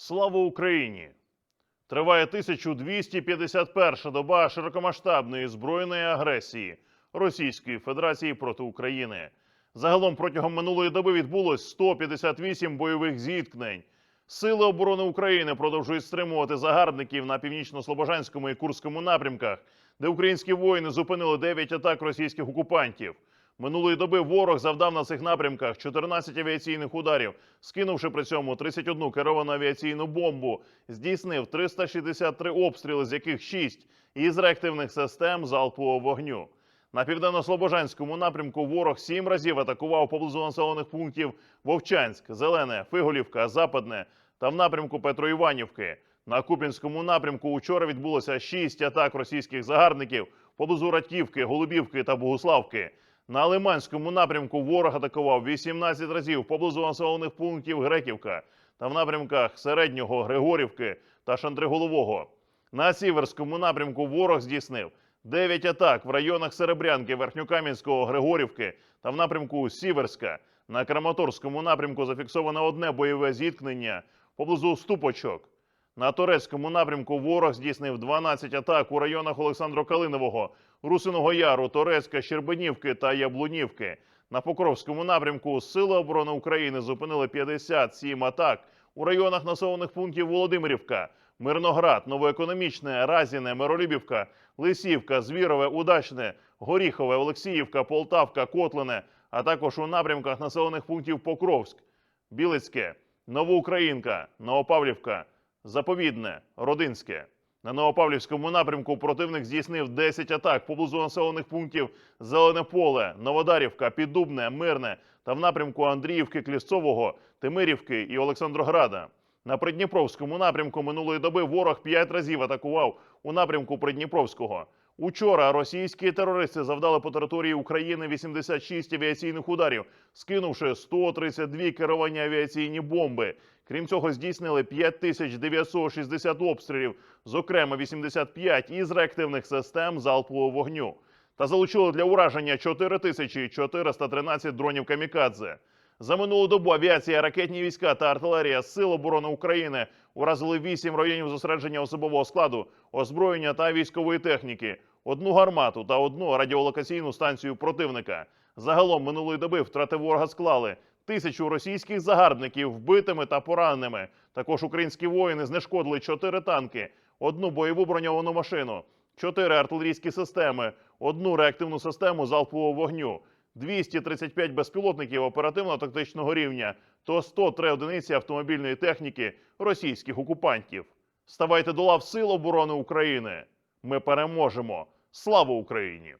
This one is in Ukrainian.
Слава Україні! Триває 1251 доба широкомасштабної збройної агресії Російської Федерації проти України. Загалом протягом минулої доби відбулось 158 бойових зіткнень. Сили оборони України продовжують стримувати загарбників на північно-слобожанському і Курському напрямках, де українські воїни зупинили 9 атак російських окупантів. Минулої доби ворог завдав на цих напрямках 14 авіаційних ударів, скинувши при цьому 31 керовану авіаційну бомбу, здійснив 363 обстріли, з яких 6 із реактивних систем залпового вогню. На південно-слобожанському напрямку ворог сім разів атакував поблизу населених пунктів Вовчанськ, Зелене, Фиголівка, Западне та в напрямку Петроіванівки. На Купінському напрямку учора відбулося шість атак російських загарбників поблизу Радьківки, Голубівки та Богуславки. На Лиманському напрямку ворог атакував 18 разів поблизу населених пунктів Греківка та в напрямках Середнього, Григорівки та Шандриголового. На Сіверському напрямку ворог здійснив 9 атак в районах Серебрянки, Верхньокам'янського, Григорівки та в напрямку Сіверська. На Краматорському напрямку зафіксовано одне бойове зіткнення поблизу Ступочок. На турецькому напрямку ворог здійснив 12 атак у районах Олександро Калинового, Русиного Яру, Торецька, Щербинівки та Яблунівки. На Покровському напрямку Сили оборони України зупинили 57 атак у районах населених пунктів Володимирівка, Мирноград, Новоекономічне, Разіне, Миролюбівка, Лисівка, Звірове, Удачне, Горіхове, Олексіївка, Полтавка, Котлине, а також у напрямках населених пунктів Покровськ, Білицьке, Новоукраїнка, Новопавлівка, Заповідне, Родинське. На Новопавлівському напрямку противник здійснив 10 атак поблизу населених пунктів Зелене Поле, Новодарівка, Піддубне, Мирне та в напрямку Андріївки, Клісцового, Тимирівки і Олександрограда. На Придніпровському напрямку минулої доби ворог 5 разів атакував у напрямку Придніпровського. Учора російські терористи завдали по території України 86 авіаційних ударів, скинувши 132 керовані авіаційні бомби. Крім цього, здійснили 5960 обстрілів, зокрема 85 із реактивних систем залпового вогню. Та залучили для ураження 4413 дронів камікадзе. За минулу добу авіація, ракетні війська та артилерія Сил оборони України уразили 8 районів зосередження особового складу, озброєння та військової техніки, одну гармату та одну радіолокаційну станцію противника. Загалом минулої доби втрати ворога склали тисячу російських загарбників вбитими та пораненими. Також українські воїни знешкодили 4 танки, одну бойову броньовану машину, 4 артилерійські системи, одну реактивну систему залпового вогню. 235 безпілотників оперативно-тактичного рівня то 103 одиниці автомобільної техніки російських окупантів. Ставайте до лав Сил оборони України. Ми переможемо. Слава Україні!